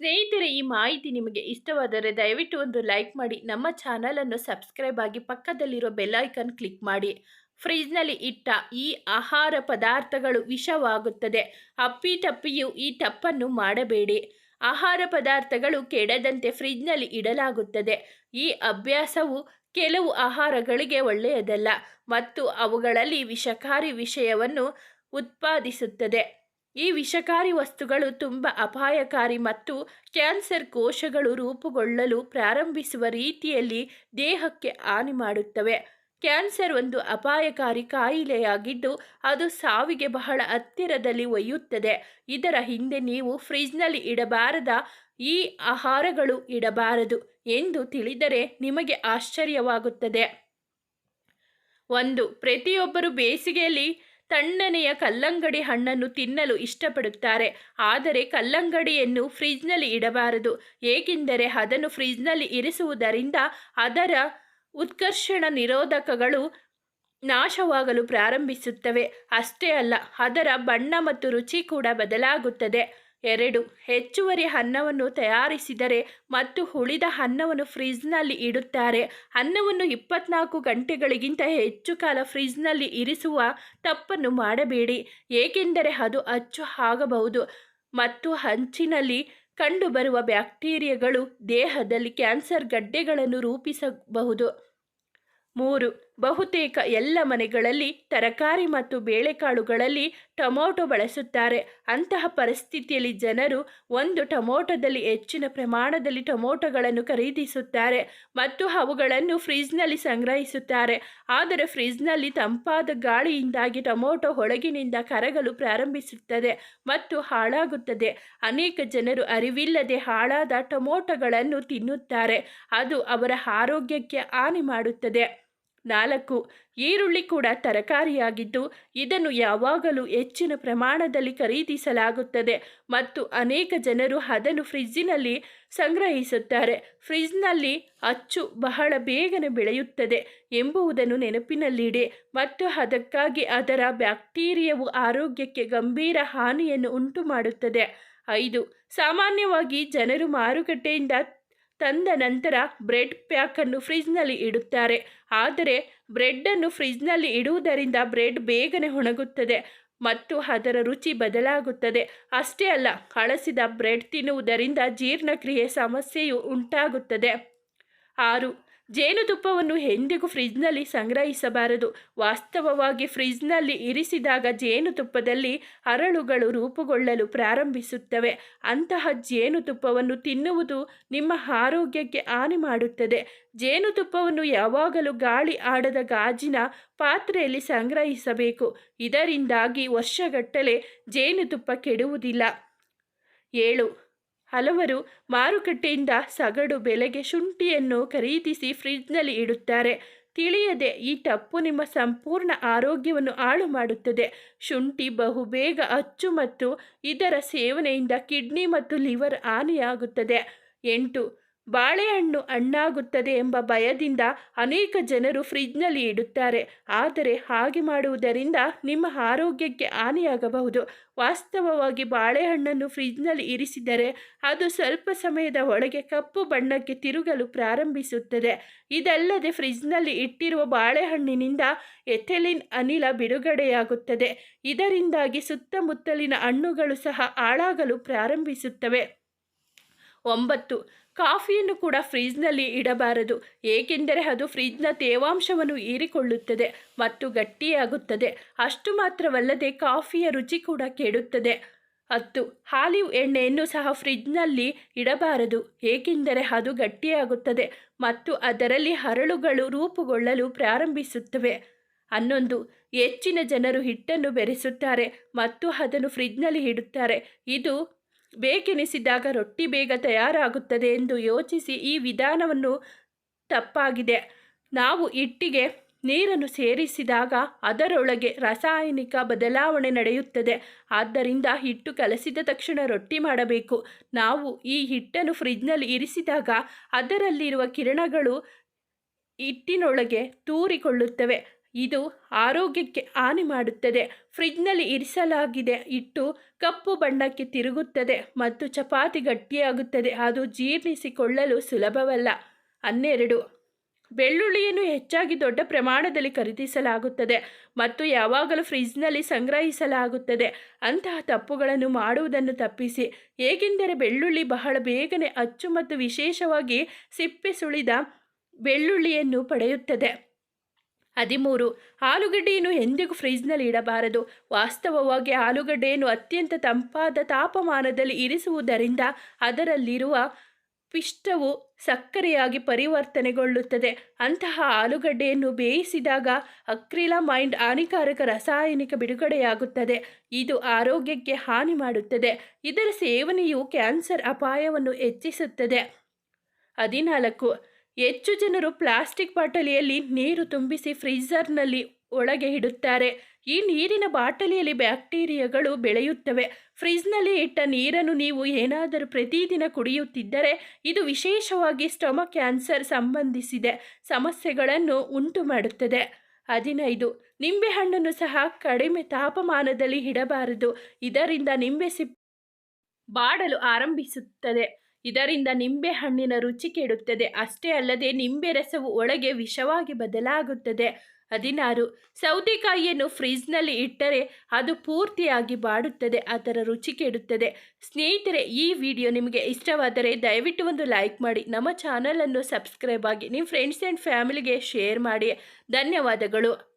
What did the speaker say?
ಸ್ನೇಹಿತರೆ, ಈ ಮಾಹಿತಿ ನಿಮಗೆ ಇಷ್ಟವಾದರೆ ದಯವಿಟ್ಟು ಒಂದು ಲೈಕ್ ಮಾಡಿ, ನಮ್ಮ ಚಾನಲನ್ನು ಸಬ್ಸ್ಕ್ರೈಬ್ ಆಗಿ ಪಕ್ಕದಲ್ಲಿರೋ ಬೆಲ್ ಐಕನ್ ಕ್ಲಿಕ್ ಮಾಡಿ. ಫ್ರಿಜ್ನಲ್ಲಿ ಇಟ್ಟ ಈ ಆಹಾರ ಪದಾರ್ಥಗಳು ವಿಷವಾಗುತ್ತದೆ. ಅಪ್ಪಿ ತಪ್ಪಿಯು ಈ ತಪ್ಪನ್ನು ಮಾಡಬೇಡಿ. ಆಹಾರ ಪದಾರ್ಥಗಳು ಕೆಡದಂತೆ ಫ್ರಿಜ್ನಲ್ಲಿ ಇಡಲಾಗುತ್ತದೆ. ಈ ಅಭ್ಯಾಸವು ಕೆಲವು ಆಹಾರಗಳಿಗೆ ಒಳ್ಳೆಯದಲ್ಲ, ಮತ್ತು ಅವುಗಳಲ್ಲಿ ವಿಷಕಾರಿ ವಿಷಯವನ್ನು ಉತ್ಪಾದಿಸುತ್ತದೆ. ಈ ವಿಷಕಾರಿ ವಸ್ತುಗಳು ತುಂಬ ಅಪಾಯಕಾರಿ ಮತ್ತು ಕ್ಯಾನ್ಸರ್ ಕೋಶಗಳು ರೂಪುಗೊಳ್ಳಲು ಪ್ರಾರಂಭಿಸುವ ರೀತಿಯಲ್ಲಿ ದೇಹಕ್ಕೆ ಹಾನಿ ಮಾಡುತ್ತವೆ. ಕ್ಯಾನ್ಸರ್ ಒಂದು ಅಪಾಯಕಾರಿ ಕಾಯಿಲೆಯಾಗಿದ್ದು, ಅದು ಸಾವಿಗೆ ಬಹಳ ಹತ್ತಿರದಲ್ಲಿ ಒಯ್ಯುತ್ತದೆ. ಇದರ ಹಿಂದೆ ನೀವು ಫ್ರಿಜ್ನಲ್ಲಿ ಇಡಬಾರದ ಈ ಆಹಾರಗಳು ಇಡಬಾರದು ಎಂದು ತಿಳಿದರೆ ನಿಮಗೆ ಆಶ್ಚರ್ಯವಾಗುತ್ತದೆ. ಒಂದು, ಪ್ರತಿಯೊಬ್ಬರು ಬೇಸಿಗೆಯಲ್ಲಿ ತಣ್ಣನೆಯ ಕಲ್ಲಂಗಡಿ ಹಣ್ಣನ್ನು ತಿನ್ನಲು ಇಷ್ಟಪಡುತ್ತಾರೆ. ಆದರೆ ಕಲ್ಲಂಗಡಿಯನ್ನು ಫ್ರಿಜ್ನಲ್ಲಿ ಇಡಬಾರದು. ಏಕೆಂದರೆ ಅದನ್ನು ಫ್ರಿಜ್ನಲ್ಲಿ ಇರಿಸುವುದರಿಂದ ಅದರ ಉತ್ಕರ್ಷಣ ನಿರೋಧಕಗಳು ನಾಶವಾಗಲು ಪ್ರಾರಂಭಿಸುತ್ತವೆ. ಅಷ್ಟೇ ಅಲ್ಲ, ಅದರ ಬಣ್ಣ ಮತ್ತು ರುಚಿ ಕೂಡ ಬದಲಾಗುತ್ತದೆ. ಎರಡು, ಹೆಚ್ಚುವರಿ ಅನ್ನವನ್ನು ತಯಾರಿಸಿದರೆ ಮತ್ತು ಉಳಿದ ಅನ್ನವನ್ನು ಫ್ರಿಜ್ನಲ್ಲಿ ಇಡುತ್ತಾರೆ. ಅನ್ನವನ್ನು ಇಪ್ಪತ್ನಾಲ್ಕು ಗಂಟೆಗಳಿಗಿಂತ ಹೆಚ್ಚು ಕಾಲ ಫ್ರಿಜ್ನಲ್ಲಿ ಇರಿಸುವ ತಪ್ಪನ್ನು ಮಾಡಬೇಡಿ, ಏಕೆಂದರೆ ಅದು ಅಚ್ಚು ಆಗಬಹುದು ಮತ್ತು ಹಂಚಿನಲ್ಲಿ ಕಂಡುಬರುವ ಬ್ಯಾಕ್ಟೀರಿಯಾಗಳು ದೇಹದಲ್ಲಿ ಕ್ಯಾನ್ಸರ್ ಗಡ್ಡೆಗಳನ್ನು ರೂಪಿಸಬಹುದು. ಮೂರು ಬಹುತೇಕ ಎಲ್ಲ ಮನೆಗಳಲ್ಲಿ ತರಕಾರಿ ಮತ್ತು ಬೇಳೆಕಾಳುಗಳಲ್ಲಿ ಟೊಮೊಟೊ ಬಳಸುತ್ತಾರೆ. ಅಂತಹ ಪರಿಸ್ಥಿತಿಯಲ್ಲಿ ಜನರು ಒಂದು ಟೊಮೊಟೊದಲ್ಲಿ ಹೆಚ್ಚಿನ ಪ್ರಮಾಣದಲ್ಲಿ ಟೊಮೊಟೊಗಳನ್ನು ಖರೀದಿಸುತ್ತಾರೆ ಮತ್ತು ಅವುಗಳನ್ನು ಫ್ರಿಜ್ನಲ್ಲಿ ಸಂಗ್ರಹಿಸುತ್ತಾರೆ. ಆದರೆ ಫ್ರಿಜ್ನಲ್ಲಿ ತಂಪಾದ ಗಾಳಿಯಿಂದಾಗಿ ಟೊಮೊಟೊ ಹೊಳಗಿನಿಂದ ಕರಗಲು ಪ್ರಾರಂಭಿಸುತ್ತದೆ ಮತ್ತು ಹಾಳಾಗುತ್ತದೆ. ಅನೇಕ ಜನರು ಅರಿವಿಲ್ಲದೆ ಹಾಳಾದ ಟೊಮೊಟೊಗಳನ್ನು ತಿನ್ನುತ್ತಾರೆ. ಅದು ಅವರ ಆರೋಗ್ಯಕ್ಕೆ ಹಾನಿ ಮಾಡುತ್ತದೆ. ನಾಲ್ಕು. ಈರುಳ್ಳಿ ಕೂಡ ತರಕಾರಿಯಾಗಿದ್ದು, ಇದನ್ನು ಯಾವಾಗಲೂ ಹೆಚ್ಚಿನ ಪ್ರಮಾಣದಲ್ಲಿ ಖರೀದಿಸಲಾಗುತ್ತದೆ ಮತ್ತು ಅನೇಕ ಜನರು ಅದನ್ನು ಫ್ರಿಜ್ಜಿನಲ್ಲಿ ಸಂಗ್ರಹಿಸುತ್ತಾರೆ. ಫ್ರಿಜ್ನಲ್ಲಿ ಅಚ್ಚು ಬಹಳ ಬೇಗನೆ ಬೆಳೆಯುತ್ತದೆ ಎಂಬುದನ್ನು ನೆನಪಿನಲ್ಲಿಡಿ ಮತ್ತು ಅದಕ್ಕಾಗಿ ಅದರ ಬ್ಯಾಕ್ಟೀರಿಯಾವು ಆರೋಗ್ಯಕ್ಕೆ ಗಂಭೀರ ಹಾನಿಯನ್ನು ಉಂಟು ಮಾಡುತ್ತದೆ ಐದು. ಸಾಮಾನ್ಯವಾಗಿ ಜನರು ಮಾರುಕಟ್ಟೆಯಿಂದ ತಂದ ನಂತರ ಬ್ರೆಡ್ ಪ್ಯಾಕನ್ನು ಫ್ರಿಜ್ನಲ್ಲಿ ಇಡುತ್ತಾರೆ. ಆದರೆ ಬ್ರೆಡ್ಡನ್ನು ಫ್ರಿಜ್ನಲ್ಲಿ ಇಡುವುದರಿಂದ ಬ್ರೆಡ್ ಬೇಗನೆ ಒಣಗುತ್ತದೆ ಮತ್ತು ಅದರ ರುಚಿ ಬದಲಾಗುತ್ತದೆ. ಅಷ್ಟೇ ಅಲ್ಲ ಹಳಸಿದ ಬ್ರೆಡ್ ತಿನ್ನುವುದರಿಂದ ಜೀರ್ಣಕ್ರಿಯೆ ಸಮಸ್ಯೆಯು ಉಂಟಾಗುತ್ತದೆ. ಆರು ಜೇನುತುಪ್ಪವನ್ನು ಎಂದಿಗೂ ಫ್ರಿಜ್ನಲ್ಲಿ ಸಂಗ್ರಹಿಸಬಾರದು. ವಾಸ್ತವವಾಗಿ ಫ್ರಿಜ್ನಲ್ಲಿ ಇರಿಸಿದಾಗ ಜೇನುತುಪ್ಪದಲ್ಲಿ ಅರಳುಗಳು ರೂಪುಗೊಳ್ಳಲು ಪ್ರಾರಂಭಿಸುತ್ತವೆ. ಅಂತಹ ಜೇನುತುಪ್ಪವನ್ನು ತಿನ್ನುವುದು ನಿಮ್ಮ ಆರೋಗ್ಯಕ್ಕೆ ಹಾನಿ ಮಾಡುತ್ತದೆ. ಜೇನುತುಪ್ಪವನ್ನು ಯಾವಾಗಲೂ ಗಾಳಿ ಆಡದ ಗಾಜಿನ ಪಾತ್ರೆಯಲ್ಲಿ ಸಂಗ್ರಹಿಸಬೇಕು. ಇದರಿಂದಾಗಿ ವರ್ಷಗಟ್ಟಲೆ ಜೇನುತುಪ್ಪ ಕೆಡುವುದಿಲ್ಲ. ಏಳು. ಹಲವರು ಮಾರುಕಟ್ಟೆಯಿಂದ ಸಗಡು ಬೆಲೆಗೆ ಶುಂಠಿಯನ್ನು ಖರೀದಿಸಿ ಫ್ರಿಜ್ನಲ್ಲಿ ಇಡುತ್ತಾರೆ. ತಿಳಿಯದೆ ಈ ತಪ್ಪು ನಿಮ್ಮ ಸಂಪೂರ್ಣ ಆರೋಗ್ಯವನ್ನು ಹಾಳು ಮಾಡುತ್ತದೆ. ಶುಂಠಿ ಬಹುಬೇಗ ಅಚ್ಚು ಮತ್ತು ಇದರ ಸೇವನೆಯಿಂದ ಕಿಡ್ನಿ ಮತ್ತು ಲಿವರ್ ಹಾನಿಯಾಗುತ್ತದೆ. ಎಂಟು ಬಾಳೆಹಣ್ಣು ಹಣ್ಣಾಗುತ್ತದೆ ಎಂಬ ಭಯದಿಂದ ಅನೇಕ ಜನರು ಫ್ರಿಜ್ನಲ್ಲಿ ಇಡುತ್ತಾರೆ. ಆದರೆ ಹಾಗೆ ಮಾಡುವುದರಿಂದ ನಿಮ್ಮ ಆರೋಗ್ಯಕ್ಕೆ ಹಾನಿಯಾಗಬಹುದು. ವಾಸ್ತವವಾಗಿ ಬಾಳೆಹಣ್ಣನ್ನು ಫ್ರಿಜ್ನಲ್ಲಿ ಇರಿಸಿದರೆ ಅದು ಸ್ವಲ್ಪ ಸಮಯದ ಒಳಗೆ ಕಪ್ಪು ಬಣ್ಣಕ್ಕೆ ತಿರುಗಲು ಪ್ರಾರಂಭಿಸುತ್ತದೆ. ಇದಲ್ಲದೆ ಫ್ರಿಜ್ನಲ್ಲಿ ಇಟ್ಟಿರುವ ಬಾಳೆಹಣ್ಣಿನಿಂದ ಎಥೆಲಿನ್ ಅನಿಲ ಬಿಡುಗಡೆಯಾಗುತ್ತದೆ. ಇದರಿಂದಾಗಿ ಸುತ್ತಮುತ್ತಲಿನ ಹಣ್ಣುಗಳು ಸಹ ಹಾಳಾಗಲು ಪ್ರಾರಂಭಿಸುತ್ತವೆ. ಒಂಬತ್ತು. ಕಾಫಿಯನ್ನು ಕೂಡ ಫ್ರಿಜ್ನಲ್ಲಿ ಇಡಬಾರದು, ಏಕೆಂದರೆ ಅದು ಫ್ರಿಜ್ನ ತೇವಾಂಶವನ್ನು ಹೀರಿಕೊಳ್ಳುತ್ತದೆ ಮತ್ತು ಗಟ್ಟಿಯಾಗುತ್ತದೆ. ಅಷ್ಟು ಮಾತ್ರವಲ್ಲದೆ ಕಾಫಿಯ ರುಚಿ ಕೂಡ ಕೆಡುತ್ತದೆ. ಹತ್ತು. ಹಾಲಿವ್ ಎಣ್ಣೆಯನ್ನು ಸಹ ಫ್ರಿಜ್ನಲ್ಲಿ ಇಡಬಾರದು, ಏಕೆಂದರೆ ಅದು ಗಟ್ಟಿಯಾಗುತ್ತದೆ ಮತ್ತು ಅದರಲ್ಲಿ ಹರಳುಗಳು ರೂಪುಗೊಳ್ಳಲು ಪ್ರಾರಂಭಿಸುತ್ತವೆ. ಹನ್ನೊಂದು. ಹೆಚ್ಚಿನ ಜನರು ಹಿಟ್ಟನ್ನು ಬೆರೆಸುತ್ತಾರೆ ಮತ್ತು ಅದನ್ನು ಫ್ರಿಜ್ನಲ್ಲಿ ಇಡುತ್ತಾರೆ. ಇದು ಬೇಕೆನಿಸಿದಾಗ ರೊಟ್ಟಿ ಬೇಗ ತಯಾರಾಗುತ್ತದೆ ಎಂದು ಯೋಚಿಸಿ ಈ ವಿಧಾನವನ್ನು ತಪ್ಪಾಗಿದೆ. ನಾವು ಹಿಟ್ಟಿಗೆ ನೀರನ್ನು ಸೇರಿಸಿದಾಗ ಅದರೊಳಗೆ ರಾಸಾಯನಿಕ ಬದಲಾವಣೆ ನಡೆಯುತ್ತದೆ. ಆದ್ದರಿಂದ ಹಿಟ್ಟು ಕಲಸಿದ ತಕ್ಷಣ ರೊಟ್ಟಿ ಮಾಡಬೇಕು. ನಾವು ಈ ಹಿಟ್ಟನ್ನು ಫ್ರಿಜ್ನಲ್ಲಿ ಇರಿಸಿದಾಗ ಅದರಲ್ಲಿರುವ ಕಿರಣಗಳು ಹಿಟ್ಟಿನೊಳಗೆ ತೂರಿಕೊಳ್ಳುತ್ತವೆ. ಇದು ಆರೋಗ್ಯಕ್ಕೆ ಹಾನಿ ಮಾಡುತ್ತದೆ. ಫ್ರಿಜ್ನಲ್ಲಿ ಇರಿಸಲಾಗಿದೆ. ಇಟ್ಟು ಕಪ್ಪು ಬಣ್ಣಕ್ಕೆ ತಿರುಗುತ್ತದೆ ಮತ್ತು ಚಪಾತಿ ಗಟ್ಟಿಯಾಗುತ್ತದೆ. ಅದು ಜೀರ್ಣಿಸಿಕೊಳ್ಳಲು ಸುಲಭವಲ್ಲ. ಹನ್ನೆರಡು. ಬೆಳ್ಳುಳ್ಳಿಯನ್ನು ಹೆಚ್ಚಾಗಿ ದೊಡ್ಡ ಪ್ರಮಾಣದಲ್ಲಿ ಖರೀದಿಸಲಾಗುತ್ತದೆ ಮತ್ತು ಯಾವಾಗಲೂ ಫ್ರಿಜ್ನಲ್ಲಿ ಸಂಗ್ರಹಿಸಲಾಗುತ್ತದೆ. ಅಂತಹ ತಪ್ಪುಗಳನ್ನು ಮಾಡುವುದನ್ನು ತಪ್ಪಿಸಿ. ಏಕೆಂದರೆ ಬೆಳ್ಳುಳ್ಳಿ ಬಹಳ ಬೇಗನೆ ಅಚ್ಚು ಮತ್ತು ವಿಶೇಷವಾಗಿ ಸಿಪ್ಪೆ ಸುಳಿದ ಬೆಳ್ಳುಳ್ಳಿಯನ್ನು ಪಡೆಯುತ್ತದೆ. ಹದಿಮೂರು. ಆಲೂಗಡ್ಡೆಯನ್ನು ಎಂದಿಗೂ ಫ್ರಿಜ್ನಲ್ಲಿ ಇಡಬಾರದು. ವಾಸ್ತವವಾಗಿ ಆಲೂಗಡ್ಡೆಯನ್ನು ಅತ್ಯಂತ ತಂಪಾದ ತಾಪಮಾನದಲ್ಲಿ ಇರಿಸುವುದರಿಂದ ಅದರಲ್ಲಿರುವ ಪಿಷ್ಟವು ಸಕ್ಕರೆಯಾಗಿ ಪರಿವರ್ತನೆಗೊಳ್ಳುತ್ತದೆ. ಅಂತಹ ಆಲೂಗಡ್ಡೆಯನ್ನು ಬೇಯಿಸಿದಾಗ ಅಕ್ರಿಲಮೈಂಡ್ ಹಾನಿಕಾರಕ ರಾಸಾಯನಿಕ ಬಿಡುಗಡೆಯಾಗುತ್ತದೆ. ಇದು ಆರೋಗ್ಯಕ್ಕೆ ಹಾನಿ ಮಾಡುತ್ತದೆ. ಇದರ ಸೇವನೆಯು ಕ್ಯಾನ್ಸರ್ ಅಪಾಯವನ್ನು ಹೆಚ್ಚಿಸುತ್ತದೆ. ಹದಿನಾಲ್ಕು. ಹೆಚ್ಚು ಜನರು ಪ್ಲಾಸ್ಟಿಕ್ ಬಾಟಲಿಯಲ್ಲಿ ನೀರು ತುಂಬಿಸಿ ಫ್ರೀಜರ್ನಲ್ಲಿ ಒಳಗೆ ಇಡುತ್ತಾರೆ. ಈ ನೀರಿನ ಬಾಟಲಿಯಲ್ಲಿ ಬ್ಯಾಕ್ಟೀರಿಯಾಗಳು ಬೆಳೆಯುತ್ತವೆ. ಫ್ರಿಜ್ನಲ್ಲಿ ಇಟ್ಟ ನೀರನ್ನು ನೀವು ಏನಾದರೂ ಪ್ರತಿದಿನ ಕುಡಿಯುತ್ತಿದ್ದರೆ, ಇದು ವಿಶೇಷವಾಗಿ ಸ್ಟಮಕ್ ಕ್ಯಾನ್ಸರ್ ಸಂಬಂಧಿಸಿದೆ ಸಮಸ್ಯೆಗಳನ್ನು ಉಂಟು ಮಾಡುತ್ತದೆ ಹದಿನೈದು ನಿಂಬೆಹಣ್ಣನ್ನು ಸಹ ಕಡಿಮೆ ತಾಪಮಾನದಲ್ಲಿ ಇಡಬಾರದು. ಇದರಿಂದ ನಿಂಬೆ ಸಿಪ್ ಬಾಡಲು ಆರಂಭಿಸುತ್ತದೆ. ಇದರಿಂದ ನಿಂಬೆ ಹಣ್ಣಿನ ರುಚಿ ಕೆಡುತ್ತದೆ. ಅಷ್ಟೇ ಅಲ್ಲದೆ ನಿಂಬೆ ರಸವು ಒಳಗೆ ವಿಷವಾಗಿ ಬದಲಾಗುತ್ತದೆ. ಹದಿನಾರು. ಸೌತೆಕಾಯಿಯನ್ನು ಫ್ರಿಜ್ನಲ್ಲಿ ಇಟ್ಟರೆ ಅದು ಪೂರ್ತಿಯಾಗಿ ಬಾಡುತ್ತದೆ, ಅದರ ರುಚಿ ಕೆಡುತ್ತದೆ. ಸ್ನೇಹಿತರೆ, ಈ ವಿಡಿಯೋ ನಿಮಗೆ ಇಷ್ಟವಾದರೆ ದಯವಿಟ್ಟು ಒಂದು ಲೈಕ್ ಮಾಡಿ, ನಮ್ಮ ಚಾನಲನ್ನು ಸಬ್ಸ್ಕ್ರೈಬ್ ಆಗಿ, ನಿಮ್ಮ ಫ್ರೆಂಡ್ಸ್ ಆ್ಯಂಡ್ ಫ್ಯಾಮಿಲಿಗೆ ಶೇರ್ ಮಾಡಿ. ಧನ್ಯವಾದಗಳು.